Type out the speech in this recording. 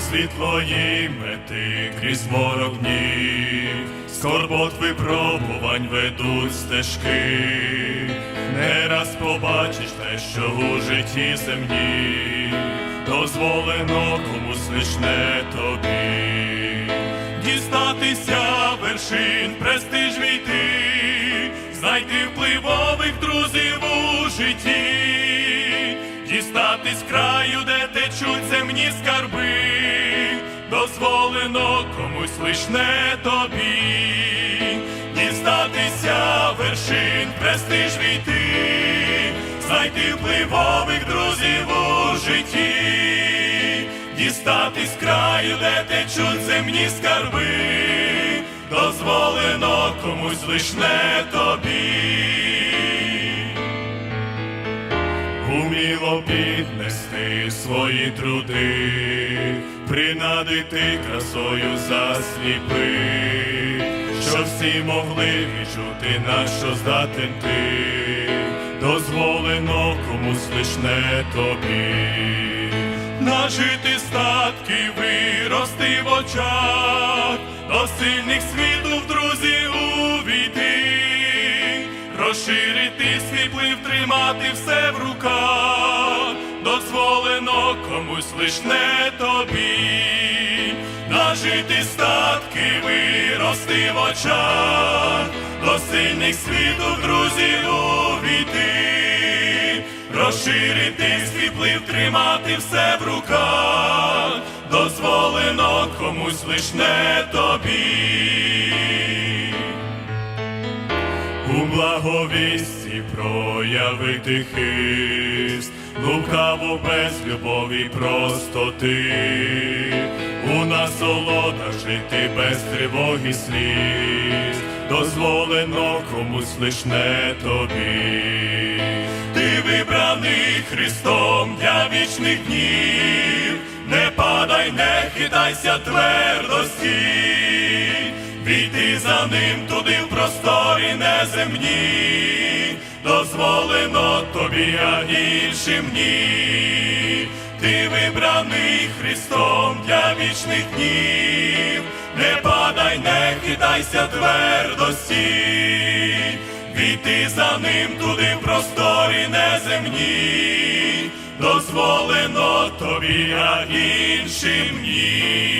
світлої мети крізь морок днів, скорбот випробувань ведуть стежки, не раз побачиш те, що у житті земні, дозволено комусь лиш не тобі, дістатися вершин, престиж війти, знайти впливових друзів у житті. Дістатись краю, де течуть земні скарби, дозволено комусь лиш не тобі, дістатися вершин, престиж війти, знайти впливових друзів у житті, дістатись краю, де течуть земні скарби, дозволено комусь лиш не тобі уміло піднести свої труди, принадити красою засліпи, щоб всі могли відчути, на що здатен ти, дозволено комусь лиш не тобі, нажити статки, вирости в очах, до сильних світу розширити свій вплив, тримати все в руках, дозволено комусь лиш не тобі, нажити статки, вирости в очах, до сильних світу, друзі, увійти, розширити свій вплив, тримати все в руках, дозволено комусь лиш не тобі благовісті проявити хист, лукаву без любові простоти, у насолодах жити без тривоги сліз, дозволено комусь лиш не тобі. Ти вибраний Христом для вічних днів, не падай, не хитайся твердості, війти за ним туди неземні, дозволено тобі, а іншим ні. Ти вибраний Христом для вічних днів, не падай, не хитайся твердості, війти за ним туди в просторі неземні, дозволено тобі, а іншим ні.